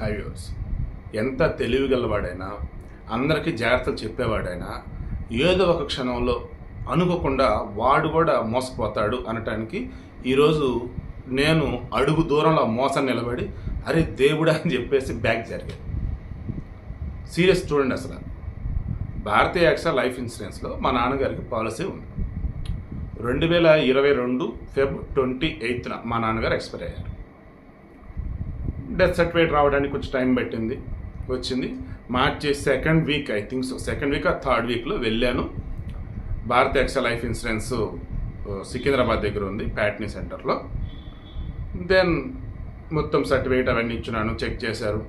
హైవ్యూస్ ఎంత తెలివిగలవాడైనా అందరికీ జాగ్రత్తలు చెప్పేవాడైనా ఏదో ఒక క్షణంలో అనుకోకుండా వాడు కూడా మోసపోతాడు అనటానికి ఈరోజు నేను అడుగు దూరంలో మోసం నిలబడి అరే దేవుడా అని చెప్పేసి బ్యాక్ జరిగాను. సీరియస్ చూడండి అసలు. భారతీయ యాక్సా లైఫ్ ఇన్సూరెన్స్లో మా నాన్నగారికి పాలసీ ఉంది. రెండు వేల ఇరవై రెండు ఫెబ్ ట్వంటీ ఎయిత్న మా నాన్నగారు ఎక్స్పైర్ అయ్యారు. డెత్ సర్టిఫికేట్ రావడానికి కొంచెం టైం పట్టింది వచ్చింది. March second week I think so. Second week ఆ థర్డ్ వీక్లో వెళ్ళాను. Bharat AXA life insurance Secunderabad దగ్గర ఉంది ప్యాట్నీ సెంటర్లో. దెన్ మొత్తం సర్టిఫికేట్ అవన్నీ ఇచ్చినాను చెక్ చేశారు.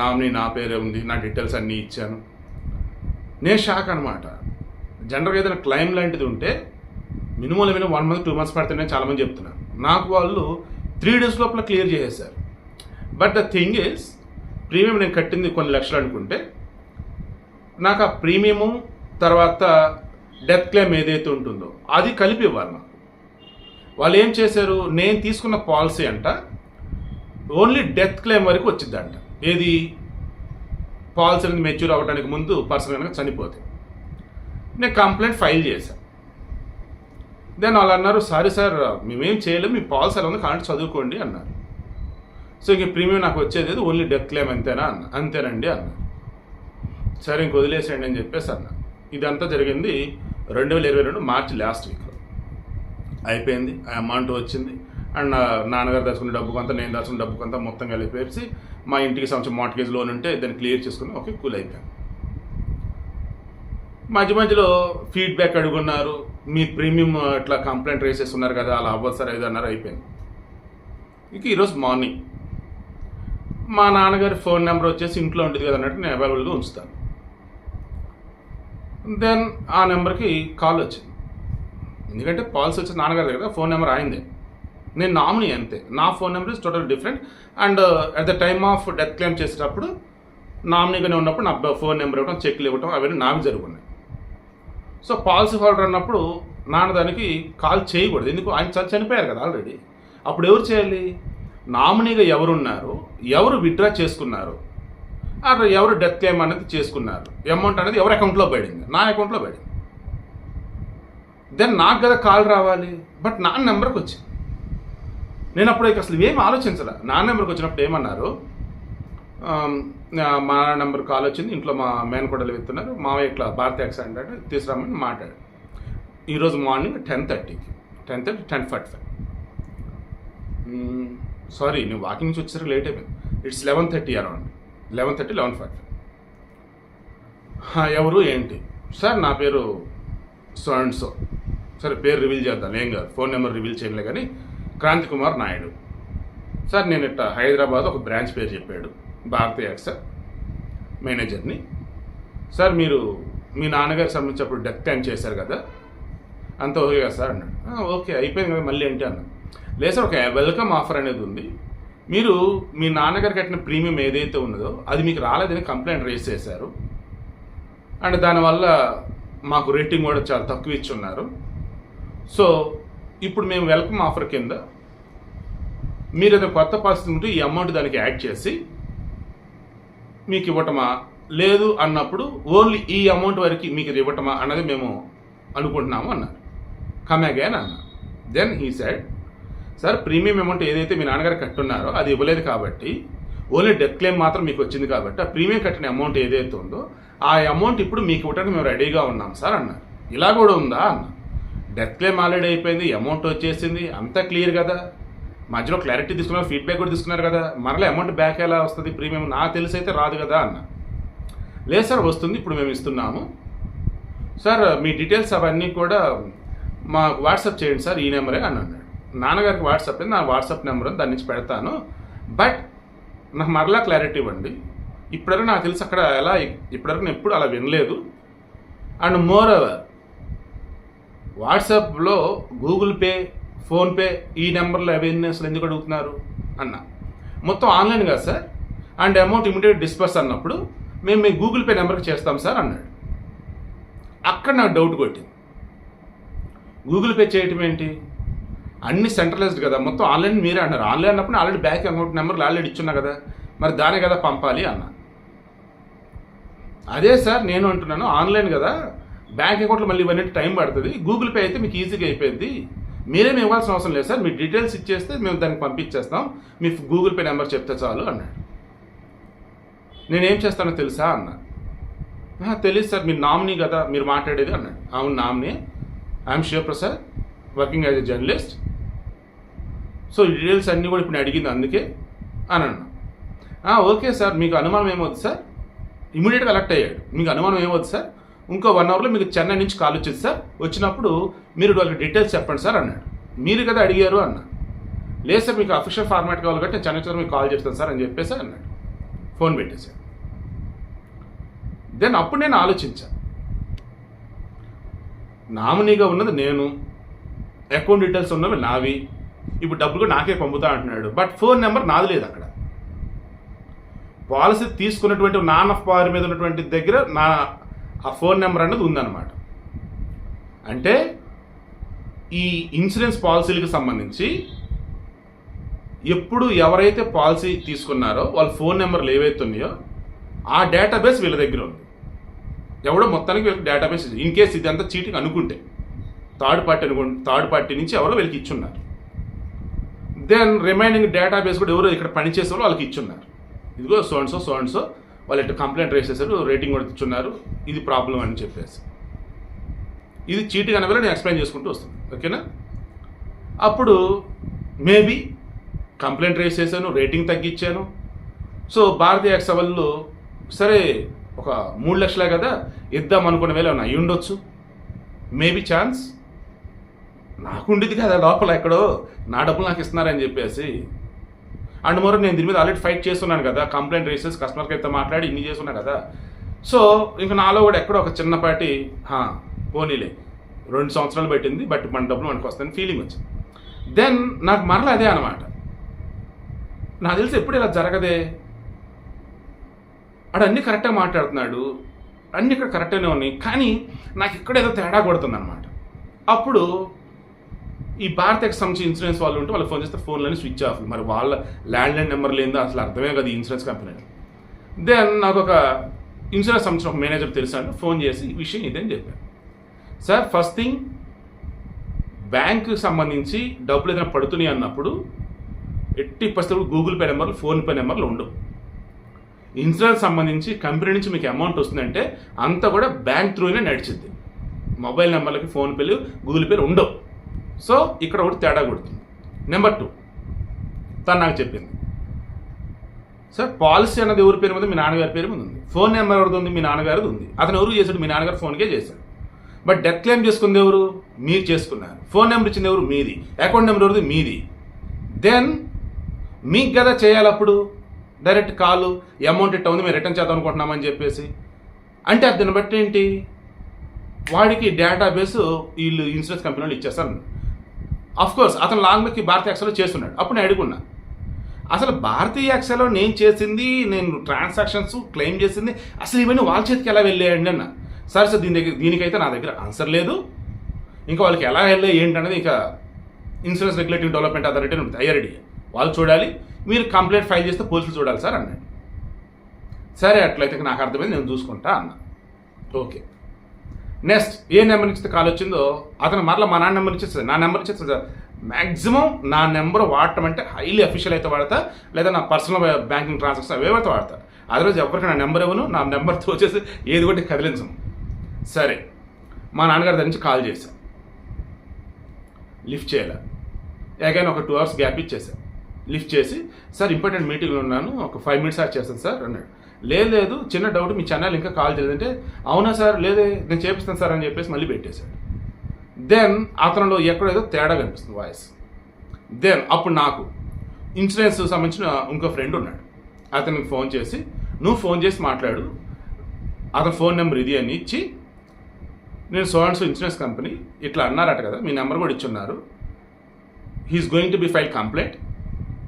నామినీ నా పేరే ఉంది నా డీటెయిల్స్ అన్నీ ఇచ్చాను. నేను షాక్ అనమాట జనరల్గా ఏదైనా క్లైమ్ లాంటిది ఉంటే minimum minimum one month two months పడితేనే చాలామంది చెప్తున్నారు. నాకు వాళ్ళు త్రీ డేస్ లోపల క్లియర్ చేసేసారు. But the thing is premium నేను కట్టింది కొన్ని లక్షలు అనుకుంటే నాకు ఆ ప్రీమియము తర్వాత డెత్ క్లెయిమ్ ఏదైతే ఉంటుందో అది కలిపి ఇవ్వాలి నాకు. వాళ్ళు ఏం చేశారు? నేను తీసుకున్న పాలసీ అంట ఓన్లీ డెత్ క్లెయిమ్ వరకు వచ్చిందంట. ఏది? పాలసీ అనేది మెచ్యూర్ అవ్వడానికి ముందు పర్సన్ కనుక చనిపోతే. నేను కంప్లైంట్ ఫైల్ చేశాను దెన్ వాళ్ళు అన్నారు సారీ సార్ మేమేం చేయలేము మీ పాలసీ ఎలా ఉంది కాబట్టి చదువుకోండి అన్నారు. సో ఇంక ప్రీమియం నాకు వచ్చేది ఓన్లీ డెత్ క్లెయిమ్ అంతేనా అన్న. అంతేనండి అన్న. సరే ఇంక వదిలేసేయండి అని చెప్పేసి అన్న. ఇదంతా జరిగింది రెండు వేల ఇరవై రెండు మార్చి లాస్ట్ వీక్లో అయిపోయింది ఆ అమౌంట్ వచ్చింది. అండ్ నా నాన్నగారు దాచుకున్న డబ్బు కొంత నేను దాచుకున్న డబ్బు కొంత మొత్తం కలిపేసి మా ఇంటికి సంవత్సరం మార్టిగేజ్ లోన్ ఉంటే దాన్ని క్లియర్ చేసుకుని ఓకే కూల్ అయిపోయాను మధ్య మధ్యలో ఫీడ్బ్యాక్ అడుగున్నారు. మీ ప్రీమియం ఇట్లా కంప్లైంట్ రేసేస్తున్నారు కదా అలా అవ్వదు సార్ ఏదన్నారు అయిపోయింది. ఇక ఈరోజు మార్నింగ్ మా నాన్నగారి ఫోన్ నెంబర్ వచ్చేసి ఇంట్లో ఉంటుంది కదా అన్నట్టు నేను అవైలబుల్గా ఉంచుతాను. దెన్ ఆ నెంబర్కి కాల్ వచ్చింది. ఎందుకంటే పాలసీ వచ్చి నాన్నగారి దగ్గర ఫోన్ నెంబర్ ఆయిందే నేను నామినీ అంతే. నా phone number is total different. And at the time of death claim చేసేటప్పుడు నామినీగానే ఉన్నప్పుడు నా ఫోన్ నెంబర్ ఇవ్వడం చెక్లు ఇవ్వడం అవన్నీ నామి జరుగున్నాయి. సో పాలసీ హోల్డర్ అన్నప్పుడు నాన్న దానికి కాల్ చేయకూడదు. ఎందుకు? ఆయన చనిపోయారు కదా ఆల్రెడీ. అప్పుడు ఎవరు చేయాలి? నామినీగా ఎవరున్నారు ఎవరు విత్డ్రా చేసుకున్నారు అక్కడ ఎవరు డెత్ క్లెయిమ్ అనేది చేసుకున్నారు అమౌంట్ అనేది ఎవరి అకౌంట్లో పడింది నా అకౌంట్లో పడింది. దెన్ నాకు కదా కాల్ రావాలి బట్ నా నెంబర్కి వచ్చింది. నేను అప్పుడు అసలు ఏం ఆలోచించలే. నా నెంబర్కి వచ్చినప్పుడు ఏమన్నారు మా నెంబర్ కాల్ వచ్చింది ఇంట్లో మా మేనకోడలు వెళ్తున్నారు మావయ్య ఇట్లా భారతీయ యాక్సిడెంట్ అంటే తీసుకురామని మాట్లాడు ఈరోజు మార్నింగ్ టెన్ థర్టీకి ten thirty ten forty five sorry నేను వాకింగ్ నుంచి వచ్చేసరికి లేట్ అయిపోయింది. It's eleven thirty around eleven thirty eleven forty five ఎవరు? ఏంటి? సార్ నా పేరు సో అండ్ సో. సరే పేరు రివీల్ చేద్దాం. ఏం కాదు. ఫోన్ నెంబర్ రివీల్ చేయలే కానీ క్రాంతి కుమార్ నాయుడు. సార్ నేను ఇట్ట హైదరాబాద్ ఒక బ్రాంచ్ పేరు చెప్పాడు. భారతీయ సార్ మేనేజర్ని. సార్ మీరు మీ నాన్నగారికి సంబంధించినప్పుడు డెత్ టైం చేశారు కదా? అంత ఓకే కదా సార్ అన్నాడు. ఓకే అయిపోయింది కదా మళ్ళీ ఏంటి అన్నాడు. లేదు సార్ ఒక వెల్కమ్ ఆఫర్ అనేది ఉంది. మీరు మీ నాన్నగారు కట్టిన ప్రీమియం ఏదైతే ఉన్నదో అది మీకు రాలేదని కంప్లైంట్ రేస్ చేశారు. అండ్ దానివల్ల మాకు రేటింగ్ కూడా చాలా తక్కువ ఇచ్చి ఉన్నారు. సో ఇప్పుడు మేము వెల్కమ్ ఆఫర్ కింద మీరు ఏదైనా కొత్త పరిస్థితి ఉంటే ఈ అమౌంట్ దానికి యాడ్ చేసి మీకు ఇవ్వటమా? లేదు అన్నప్పుడు ఓన్లీ ఈ అమౌంట్ వరకు మీకు ఇవ్వటమా అన్నది మేము అనుకుంటున్నాము అన్నారు. కమ్ అగైన్ అన్న then he said sir premium amount ఏదైతే మీ నాన్నగారు కట్టున్నారో అది ఇవ్వలేదు కాబట్టి ఓన్లీ డెత్ క్లెయిమ్ మాత్రం మీకు వచ్చింది కాబట్టి ఆ ప్రీమియం కట్టిన అమౌంట్ ఏదైతే ఉందో ఆ అమౌంట్ ఇప్పుడు మీకు ఇవ్వడానికి మేము రెడీగా ఉన్నాం సార్ అన్నారు. ఇలా కూడా ఉందా అన్న డెత్ క్లెయిమ్ ఆల్రెడీ అయిపోయింది అమౌంట్ వచ్చేసింది అంతా క్లియర్ కదా. మధ్యలో క్లారిటీ తీసుకున్నారు ఫీడ్బ్యాక్ కూడా తీసుకున్నారు కదా. మరలా అమౌంట్ బ్యాక్ ఎలా వస్తుంది ప్రీమియం? నాకు తెలిసి అయితే రాదు కదా అన్న లేదు సార్ వస్తుంది ఇప్పుడు మేము ఇస్తున్నాము. సార్ మీ డీటెయిల్స్ అవన్నీ కూడా మా వాట్సాప్ చేయండి సార్ ఈ నెంబరే అని అన్నాడు నాన్నగారికి వాట్సాప్ నా వాట్సాప్ నెంబర్ దాని నుంచి పెడతాను. బట్ నాకు మరలా క్లారిటీ ఇవ్వండి. ఇప్పటివరకు నాకు తెలిసి అక్కడ ఎలా ఇప్పటివరకు నేను ఎప్పుడు అలా వినలేదు. అండ్ మోర్ ఓవర్ వాట్సాప్లో గూగుల్ పే ఫోన్పే ఈ నెంబర్లో అవన్నీ ఎందుకు అడుగుతున్నారు? అన్న. మొత్తం ఆన్లైన్ కదా sir. And amount immediate disperse అన్నప్పుడు మేము మీ గూగుల్ పే నెంబర్కి చేస్తాం సార్ అన్నాడు. అక్కడ నాకు డౌట్ కొట్టింది. గూగుల్ పే చేయటం ఏంటి? అన్ని సెంట్రలైజ్డ్ కదా. మొత్తం ఆన్లైన్ మీరే అన్నారు. ఆన్లైన్ అన్నప్పుడు ఆల్రెడీ బ్యాంక్ అకౌంట్ నెంబర్లు ఆల్రెడీ ఇచ్చున్నా కదా. మరి దానే కదా పంపాలి అన్న. అదే సార్ నేను అంటున్నాను ఆన్లైన్ కదా. బ్యాంక్ అకౌంట్లో మళ్ళీ ఇవన్నీ టైం పడుతుంది. గూగుల్ పే అయితే మీకు ఈజీగా అయిపోయింది. మీరేమి ఇవ్వాల్సిన అవసరం లేదు సార్. మీ డీటెయిల్స్ ఇచ్చేస్తే మేము దానికి పంపించేస్తాం. మీ గూగుల్ పే నెంబర్ చెప్తే చాలు అన్నాడు నేనేం చేస్తానో తెలుసా అన్న. తెలియదు సార్. మీరు నామినీ కదా. మీరు మాట్లాడేది అన్నాడు అవును nominee. I'm Shivaprasad working as a journalist. So ఈ డీటెయిల్స్ అన్నీ కూడా ఇప్పుడు నేను అడిగింది అందుకే అని అన్నా ఓకే సార్ మీకు అనుమానం ఏమవుతుంది సార్? ఇమీడియట్గా అలర్ట్ అయ్యాడు. మీకు అనుమానం ఏమవుతుంది సార్? ఇంకో వన్ అవర్లో మీకు చెన్నై నుంచి కాల్ వచ్చింది సార్. వచ్చినప్పుడు మీరు వాళ్ళకి డీటెయిల్స్ చెప్పండి సార్ అన్నాడు. మీరు కదా అడిగారు అన్న. లేదు సార్ మీకు అఫీషియల్ ఫార్మాట్ కావాలి కాబట్టి నేను చెన్నై నుంచి మీకు కాల్ చేస్తాను సార్ అని చెప్పేసి అన్నాడు. ఫోన్ పెట్టేశాడు. దెన్ అప్పుడు నేను ఆలోచించాను నామినీగా ఉన్నది నేను. అకౌంట్ డీటెయిల్స్ ఉన్నవి నావి. ఇప్పుడు డబ్బులు కూడా నాకే పంపుతా అంటున్నాడు. బట్ ఫోన్ నెంబర్ నాది లేదు అక్కడ. పాలసీ తీసుకున్నటువంటి నాన్ ఆఫ్ పవర్ మీద ఉన్నటువంటి దగ్గర నా ఆ ఫోన్ నెంబర్ అన్నది ఉందన్నమాట. అంటే ఈ ఇన్సూరెన్స్ పాలసీలకు సంబంధించి ఎప్పుడు ఎవరైతే పాలసీ తీసుకున్నారో వాళ్ళ ఫోన్ నెంబర్లు ఏవైతే ఉన్నాయో ఆ డేటాబేస్ వీళ్ళ దగ్గర ఉంది. ఎవడో మొత్తానికి వీళ్ళకి డేటాబేస్ ఇన్ కేస్ ఇదంతా చీటింగ్ అనుకుంటే. థర్డ్ పార్టీ అనుకుంటే థర్డ్ పార్టీ నుంచి ఎవరో వీళ్ళకి ఇచ్చున్నారు. దెన్ రిమైనింగ్ డేటాబేస్ కూడా ఎవరో ఇక్కడ పనిచేసే వాళ్ళు వాళ్ళకి ఇచ్చున్నారు. ఇదిగో సోన్సో సోన్సో వాళ్ళు ఇట్లా కంప్లైంట్ రేస్ చేశారు రేటింగ్ కూడా ఇచ్చున్నారు ఇది ప్రాబ్లం అని చెప్పేసి. ఇది చీటింగ్ అనే వల్ల నేను ఎక్స్ప్లెయిన్ చేసుకుంటూ వస్తుంది. ఓకేనా? అప్పుడు మేబీ కంప్లైంట్ రేస్ చేశాను రేటింగ్ తగ్గించాను. సో భారతీయ ఎక్సవల్లో సరే ఒక మూడు లక్షలే కదా ఇద్దాం అనుకునే వేళ అయ్యి ఉండొచ్చు మేబీ ఛాన్స్ నాకు ఉండేది కదా లోపల ఎక్కడో నా డబ్బులు నాకు ఇస్తున్నారని చెప్పేసి. అండ్ మరో నేను దీని మీద ఆల్రెడీ ఫైట్ చేస్తున్నాను కదా కంప్లైంట్ రేసెస్ కస్టమర్కి అయితే మాట్లాడి ఇన్ని చేస్తున్నా కదా. సో ఇంకా నాలో కూడా ఎక్కడో ఒక చిన్నపాటి పోనీలే రెండు సంవత్సరాలు పెట్టింది బట్ మన డబ్బులు మనకు వస్తుందని ఫీలింగ్ వచ్చింది. దెన్ నాకు మరలా అదే అనమాట నాకు తెలిసి ఎప్పుడు ఇలా జరగదే? ఆడు అన్నీ కరెక్ట్గా మాట్లాడుతున్నాడు అన్నీ ఇక్కడ కరెక్ట్గానే ఉన్నాయి కానీ నాకు ఇక్కడ ఏదో తేడా కొడుతుంది అనమాట అప్పుడు ఈ భారత్ సంబంధించి ఇన్సూరెన్స్ వాళ్ళు ఉంటే వాళ్ళు ఫోన్ చేస్తే ఫోన్లని స్విచ్ ఆఫ్ మరి వాళ్ళ ల్యాండ్ లైన్ నెంబర్ లేదో అసలు అర్థమే కదా ఇన్సూరెన్స్ కంపెనీ దెన్ నాకు ఒక ఇన్సూరెన్స్ సంబంధించిన ఒక మేనేజర్ తెలుసాను ఫోన్ చేసి ఈ విషయం ఇదని చెప్పాను సార్ ఫస్ట్ థింగ్ బ్యాంకు సంబంధించి డబ్బులు ఏదైనా పడుతున్నాయి అన్నప్పుడు ఎట్టి పరిస్థితులు గూగుల్ పే నెంబర్లు ఫోన్పే నెంబర్లు ఉండవు. ఇన్సూరెన్స్ సంబంధించి కంపెనీ నుంచి మీకు అమౌంట్ వస్తుందంటే అంతా కూడా బ్యాంక్ త్రూనే నడిచింది మొబైల్ నెంబర్లకి ఫోన్పేలు గూగుల్ పేలు ఉండవు. సో ఇక్కడ ఒకటి తేడా కొడుతుంది. నెంబర్ టూ తను నాకు చెప్పింది. సార్ పాలసీ అన్నది ఎవరి పేరు మీద? మీ నాన్నగారి పేరు మీద ఉంది. ఫోన్ నెంబర్ ఎవరిది ఉంది? మీ నాన్నగారిది ఉంది. అతను ఎవరు చేశాడు? మీ నాన్నగారు ఫోన్కే చేశాడు. బట్ డెత్ క్లెయిమ్ చేసుకుంది ఎవరు? మీరు చేసుకున్నారు. ఫోన్ నెంబర్ ఇచ్చింది ఎవరు? మీది. అకౌంట్ నెంబర్ ఎవరిది? మీది. దెన్ మీకు కదా చేయాలప్పుడు? డైరెక్ట్ కాల్ అమౌంట్ ఇట్ట ఉంది మేము రిటర్న్ చేద్దాం అనుకుంటున్నామని చెప్పేసి. అంటే అది దాన్ని బట్టి ఏంటి? వాడికి డేటాబేస్ వీళ్ళు ఇన్సూరెన్స్ కంపెనీ వాళ్ళు ఇచ్చేస్తారు. కోర్స్ అతను లాంగ్ లాంగ్కి భారతీయ యాక్సలో చేస్తున్నాడు. అప్పుడు నేను అడుగున్నా. అసలు భారతీయ ఎక్సెల్లో నేను చేసింది నేను ట్రాన్సాక్షన్స్ క్లెయిమ్ చేసింది అసలు ఇవన్నీ వాళ్ళ చేతికి ఎలా వెళ్ళాయండి అన్న. సరే సార్ దీని దగ్గర దీనికైతే నా దగ్గర ఆన్సర్ లేదు. ఇంకా వాళ్ళకి ఎలా వెళ్ళాయి ఏంటనేది ఇంకా ఇన్సూరెన్స్ రెగ్యులేటివ్ డెవలప్మెంట్ అథారిటీ ఉంటుంది ఐఆర్డీ వాళ్ళు చూడాలి. మీరు కంప్లైంట్ ఫైల్ చేస్తే పోలీసులు చూడాలి సార్ అన్నాడు. సరే అట్లయితే నాకు అర్థమైంది నేను చూసుకుంటా అన్నా. ఓకే. నెక్స్ట్ ఏ నెంబర్ నుంచి కాల్ వచ్చిందో అతను మరలా మా నాన్న నెంబర్ ఇచ్చేస్తుంది నా నెంబర్ ఇచ్చేస్తుంది సార్. మ్యాక్సిమం నా నెంబర్ వాడటం అంటే హైలీ అఫీషియల్ అయితే వాడతా లేదా నా పర్సనల్ బ్యాంకింగ్ ట్రాన్సాక్షన్ అవేవైతే వాడతా? అదర్వైజ్ ఎవరికి నా నెంబర్ ఇవ్వను నా నెంబర్తో వచ్చేసి ఏది ఒకటి కదిలించను. సరే మా నాన్నగారి దగ్గర నుంచి కాల్ చేశాను లిఫ్ట్ చేయాలి? అగైన్ ఒక టూ అవర్స్ గ్యాప్ ఇచ్చేసా లిఫ్ట్ చేసి సార్ ఇంపార్టెంట్ మీటింగ్లో ఉన్నాను ఒక ఫైవ్ మినిట్స్ యాడ్ చేస్తాను సార్ అన్నాడు. లేదు లేదు చిన్న డౌట్ మీ ఛానల్ ఇంకా కాల్ చేయలేదంటే అవునా సార్ లేదే నేను చేపిస్తాను సార్ అని చెప్పేసి మళ్ళీ పెట్టేశాడు. దెన్ అతనిలో ఎక్కడేదో తేడా కనిపిస్తుంది వాయిస్ దెన్ అప్పుడు నాకు ఇన్సూరెన్స్ సంబంధించిన ఇంకో ఫ్రెండ్ ఉన్నాడు. అతనికి ఫోన్ చేసి నువ్వు ఫోన్ చేసి మాట్లాడు. అతని ఫోన్ నెంబర్ ఇది అని ఇచ్చి నేను so and so insurance company ఇట్లా అన్నారట కదా మీ నెంబర్ కూడా ఇచ్చున్నారు. He's going to be file complaint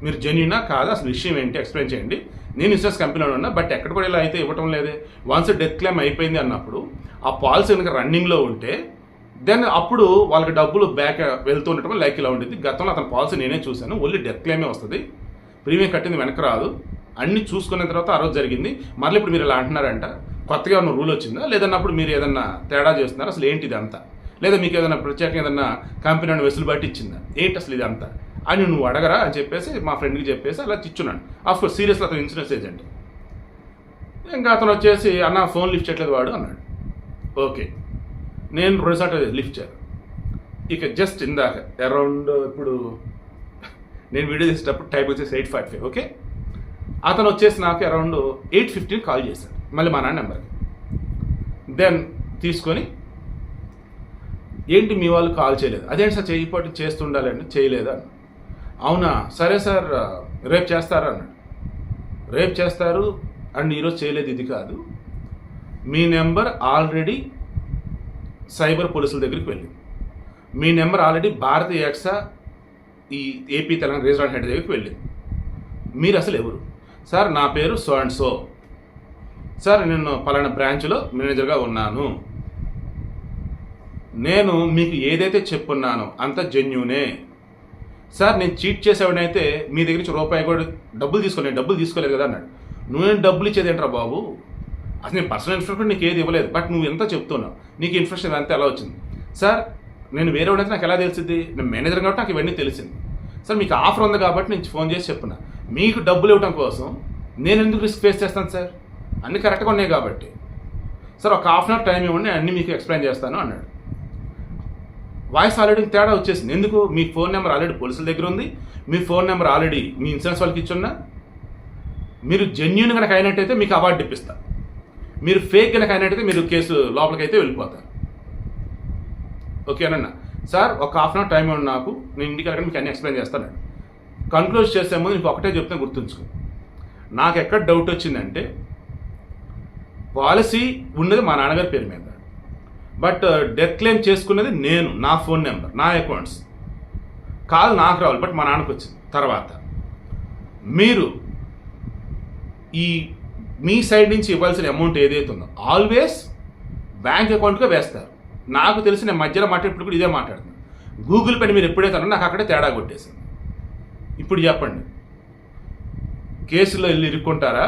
మీరు జెన్యునా కాదా? అసలు విషయం ఏంటి? ఎక్స్ప్లెయిన్ చేయండి. నేను ఇన్సూరెన్స్ కంపెనీలో ఉన్నా బట్ ఎక్కడ కూడా ఇలా అయితే ఇవ్వటం లేదే. వన్స్ డెత్ క్లెయిమ్ అయిపోయింది అన్నప్పుడు ఆ పాలసీ కనుక రన్నింగ్లో ఉంటే దెన్ అప్పుడు వాళ్ళకి డబ్బులు బ్యాక్ వెళ్తూ ఉండటం లైక్ ఇలా ఉండేది గతంలో అతని పాలసీ నేనే చూశాను. ఓన్లీ డెత్ క్లెయిమే వస్తుంది. ప్రీమియం కట్టింది వెనక రాదు. అన్ని చూసుకున్న తర్వాత ఆ రోజు జరిగింది. మళ్ళీ ఇప్పుడు మీరు ఇలా అంటున్నారంట. కొత్తగా ఉన్న రూల్ వచ్చిందా? లేదన్నప్పుడు మీరు ఏదన్నా తేడా చేస్తున్నారు? అసలు ఏంటి ఇదంతా? లేదా మీకు ఏదైనా ప్రత్యేకంగా ఏదన్నా కంపెనీ అని వెసులుబాటు ఇచ్చిందా? ఏంటి అసలు ఇదంతా? అని నువ్వు అడగరా అని చెప్పేసి మా ఫ్రెండ్కి చెప్పేసి అలా ఇచ్చున్నాను ఆఫ్ కోర్స్ సీరియస్లో అతను ఇన్సూరెన్స్ ఏజెంట్ ఇంకా అతను వచ్చేసి అన్న ఫోన్ లిఫ్ట్ చేయట్లేదు వాడు అన్నాడు. ఓకే నేను రెండుసార్లు లిఫ్ట్ చేయను ఇక జస్ట్ ఇందాక అరౌండ్ ఇప్పుడు నేను వీడియో చేసేటప్పుడు టైప్ వచ్చేసి ఎయిట్ ఫైవ్ ఫైవ్ ఓకే అతను వచ్చేసి నాకు అరౌండ్ ఎయిట్ ఫిఫ్టీన్ కాల్ చేశాడు మళ్ళీ మా నాన్న నెంబర్కి. దెన్ తీసుకొని ఏంటి మీ వాళ్ళు కాల్ చేయలేదు? అదేంటి సార్ చేయపాటు చేస్తుండాలండి చేయలేదు? అన్న అవునా? సరే సార్ రేపు చేస్తారా అన్నాడు. రేపు చేస్తారు అండ్ ఈరోజు చేయలేదు ఇది కాదు. మీ నెంబర్ ఆల్రెడీ సైబర్ పోలీసుల దగ్గరికి వెళ్ళింది. మీ నెంబర్ ఆల్రెడీ భారతీయ ఎక్సా ఈ ఏపీ తెలంగాణ రీజనల్ హెడ్ దగ్గరికి వెళ్ళింది. మీరు అసలు ఎవరు? సార్ నా పేరు సో అండ్ సో. సార్ నేను పలానా బ్రాంచ్లో మేనేజర్గా ఉన్నాను. నేను మీకు ఏదైతే చెప్పున్నానో అంత జెన్యునే. సార్ నేను చీట్ చేసేవాడినైతే మీ దగ్గర నుంచి రూపాయి కూడా డబ్బులు తీసుకోలేదు డబ్బులు తీసుకోలేదు కదా అన్నాడు. నువ్వేం డబ్బులు ఇచ్చేది ఏంట్రా బాబు? అసలు నేను పర్సనల్ ఇన్ఫర్మేషన్ నీకు ఏది ఇవ్వలేదు బట్ నువ్వు ఎంత చెప్తున్నావు? నీకు ఇన్ఫర్మేషన్ అంతా ఎలా వచ్చింది? సార్ నేను వేరే వాడైతే నాకు ఎలా తెలిసింది? నేను మేనేజర్ కాబట్టి నాకు ఇవన్నీ తెలిసింది. సార్ మీకు ఆఫర్ ఉంది కాబట్టి నేను ఫోన్ చేసి చెప్పున్నా మీకు డబ్బులు ఇవ్వడం కోసం నేను ఎందుకు రిస్క్ ఫేస్ చేస్తాను సార్? అన్నీ కరెక్ట్గా ఉన్నాయి కాబట్టి. సార్ ఒక హాఫ్ అన్ అవర్ టైం ఇవ్వండి అన్నీ మీకు ఎక్స్ప్లెయిన్ చేస్తాను అన్నాడు. వాయిస్ ఆల్రెడీ తేడా వచ్చేసింది. ఎందుకు? మీ ఫోన్ నెంబర్ ఆల్రెడీ పోలీసుల దగ్గర ఉంది. మీ ఫోన్ నెంబర్ ఆల్రెడీ మీ ఇన్సూరెన్స్ వాళ్ళకి ఇచ్చున్నా. మీరు జెన్యున్ కనుక అయినట్టయితే మీకు అవార్డు ఇప్పిస్తా. మీరు ఫేక్ కనుక అయినట్టయితే మీరు కేసు లోపలికైతే అయితే వెళ్ళిపోతారు ఓకేనన్నా సార్ ఒక హాఫ్ అన్ అవర్ టైం ఉంది నాకు. నేను ఇంటికి వెళ్ళకుండా మీకు అన్ని ఎక్స్ప్లెయిన్ చేస్తాను. కన్క్లూజ్ చేసే ముందు నీకు ఒకటే చెప్తే గుర్తుంచుకో. నాకు ఎక్కడ డౌట్ వచ్చిందంటే పాలసీ ఉన్నది మా నాన్నగారి పేరు మీద. బట్ డెత్ క్లెయిమ్ చేసుకున్నది నేను నా ఫోన్ నెంబర్ నా అకౌంట్స్ కాల్ నాకు రావాలి బట్ మా నాన్నకు వచ్చింది. తర్వాత మీరు ఈ మీ సైడ్ నుంచి ఇవ్వాల్సిన అమౌంట్ ఏదైతే ఉందో ఆల్వేస్ బ్యాంక్ అకౌంట్గా వేస్తారు. నాకు తెలిసి నేను మధ్యలో మాట్లాడేప్పుడు కూడా ఇదే మాట్లాడుతున్నాను గూగుల్ పే మీరు ఎప్పుడైతే నాకు అక్కడే తేడా కొట్టేసింది. ఇప్పుడు చెప్పండి. కేసులో వెళ్ళి ఇరుక్కుంటారా?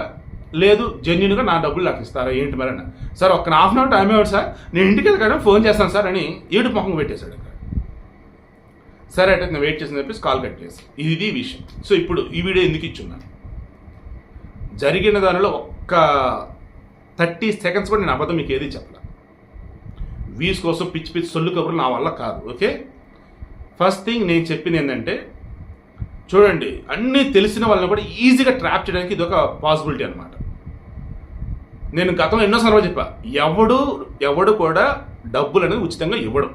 లేదు జెన్యున్గా నా డబ్బులు నాకు ఇస్తారా ఏంటి మరి అన్న. సార్ ఒక్క హాఫ్ అన్ అవర్ టైం ఇవ్వండి సార్. నేను ఇంటికి వెళ్ళగానే ఫోన్ చేస్తాను సార్ అని ఏడు మొహం పెట్టేశాడు అక్కడ. సరే అంటే నేను వెయిట్ చేసిన చెప్పేసి కాల్ కట్ చేసి ఇది విషయం. సో ఇప్పుడు ఈ వీడియో ఎందుకు ఇచ్చున్నాను? జరిగిన దానిలో ఒక్క థర్టీ సెకండ్స్ కూడా నేను అబద్ధం మీకు ఏది చెప్పలే. వీస్ కోసం పిచ్చి పిచ్చి సొల్లు కబుర్లు నా వల్ల కాదు ఓకే? ఫస్ట్ థింగ్ నేను చెప్పింది ఏంటంటే చూడండి అన్నీ తెలిసిన వాళ్ళని కూడా ఈజీగా ట్రాప్ చేయడానికి ఇది ఒక పాసిబిలిటీ అనమాట నేను గతంలో ఎన్నో సందర్భాలు చెప్పా ఎవడు ఎవడు కూడా డబ్బులు అనేది ఉచితంగా ఇవ్వడం.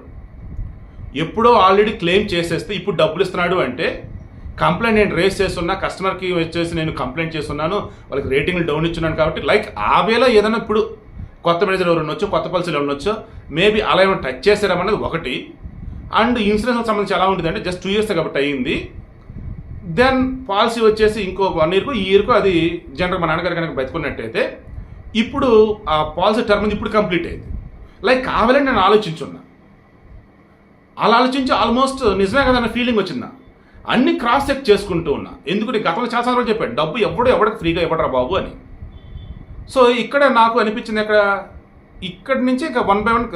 ఎప్పుడో ఆల్రెడీ క్లెయిమ్ చేసేస్తే ఇప్పుడు డబ్బులు ఇస్తున్నాడు అంటే కంప్లైంట్ నేను రేస్ చేస్తున్నా కస్టమర్కి వచ్చేసి నేను కంప్లైంట్ చేస్తున్నాను వాళ్ళకి రేటింగ్లు డౌన్ ఇచ్చున్నాను కాబట్టి లైక్ ఆ వేలో ఏదైనా ఇప్పుడు కొత్త మేనేజర్ ఎవరు ఉండొచ్చు కొత్త పాలసీలు ఎవరు ఉండొచ్చు మేబీ అలా ఏమైనా టచ్ చేశారన్నది ఒకటి. అండ్ ఇన్సూరెన్స్ సంబంధించి ఎలా ఉంటుంది అంటే జస్ట్ టూ ఇయర్స్ కాబట్టి అయ్యింది దెన్ పాలసీ వచ్చేసి ఇంకో వన్ ఇయర్కు ఈ ఇయర్కు అది జనరల్ మా నాన్నగారు కనుక బతుకున్నట్టయితే ఇప్పుడు ఆ పాలసీ టర్మ్ ఇప్పుడు కంప్లీట్ అయింది. లైక్ కావాలని నేను ఆలోచించున్నా. అలా ఆలోచించి ఆల్మోస్ట్ నిజమే కదా అన్న ఫీలింగ్ వచ్చిందా? అన్ని క్రాస్ చెక్ చేసుకుంటూ ఉన్నా. ఎందుకంటే గతంలో చాలా సార్లు చెప్పాడు డబ్బు ఎవడు ఎవడికి ఫ్రీగా ఇవ్వడరా బాబు అని. సో ఇక్కడ నాకు అనిపించింది ఇక్కడ ఇక్కడి నుంచి ఇక వన్ బై వన్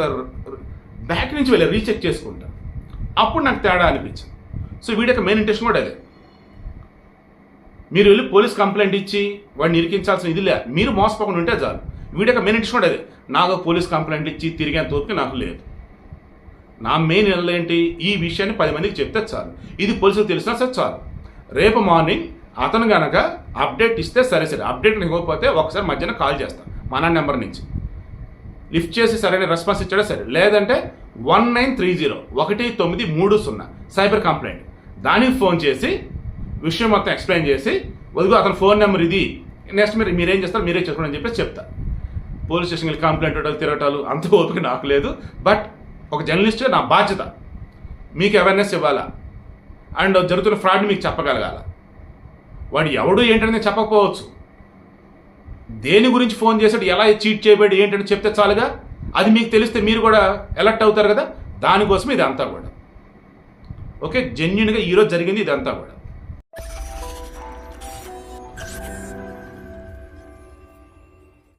బ్యాక్ నుంచి వెళ్ళి రీచెక్ చేసుకుంటా. అప్పుడు నాకు తేడా అనిపించింది. సో వీడియో మెయిన్ ఇంటెన్షన్ కూడా అదే. మీరు వెళ్ళి పోలీస్ కంప్లైంట్ ఇచ్చి వాడిని ఇరికించాల్సిన ఇది లే మీరు మోసపోకుండా ఉంటే చాలు. వీడక మెయిన్ ఇచ్చుకోండి కూడా నాకు పోలీస్ కంప్లైంట్ ఇచ్చి తిరిగేంత ఓపిక నాకు లేదు. నా మెయిన్ ఏంటి? ఈ విషయాన్ని పది మందికి చెప్తే చాలు. ఇది పోలీసులకు తెలిసినా సరే చాలు. రేపు మార్నింగ్ అతను గనక అప్డేట్ ఇస్తే సరే సరే. అప్డేట్ ఇవ్వకపోతే ఒకసారి మధ్యాహ్నం కాల్ చేస్తాను మా నాన్న నెంబర్ నుంచి. లిఫ్ట్ చేసి సరైన రెస్పాన్స్ ఇచ్చాడో సరే. లేదంటే వన్ నైన్ త్రీ జీరో ఒకటి తొమ్మిది మూడు సున్నా. Cyber complaint. దానికి ఫోన్ చేసి విషయం మొత్తం ఎక్స్ప్లెయిన్ చేసి వదిగో అతని ఫోన్ నెంబర్ ఇది. నెక్స్ట్ మీరు మీరేం చేస్తారు? మీరే చేసుకోండి అని చెప్పేసి చెప్తా. పోలీస్ స్టేషన్కి వెళ్ళి కంప్లైంట్ ఇవ్వడాలు తిరగటాలు అంత ఓపిక నాకు లేదు. బట్ ఒక జర్నలిస్ట్గా నా బాధ్యత మీకు అవేర్నెస్ ఇవ్వాలా? అండ్ జరుగుతున్న ఫ్రాడ్ మీకు చెప్పగలగాల? వాడు ఎవడు ఏంటని నేను చెప్పకపోవచ్చు. దేని గురించి ఫోన్ చేసాడు ఎలా చీట్ చేయబడి ఏంటని చెప్తే చాలుగా? అది మీకు తెలిస్తే మీరు కూడా ఎలర్ట్ అవుతారు కదా? దానికోసం ఇది కూడా. ఓకే జెన్యున్గా ఈరోజు జరిగింది ఇదంతా కూడా.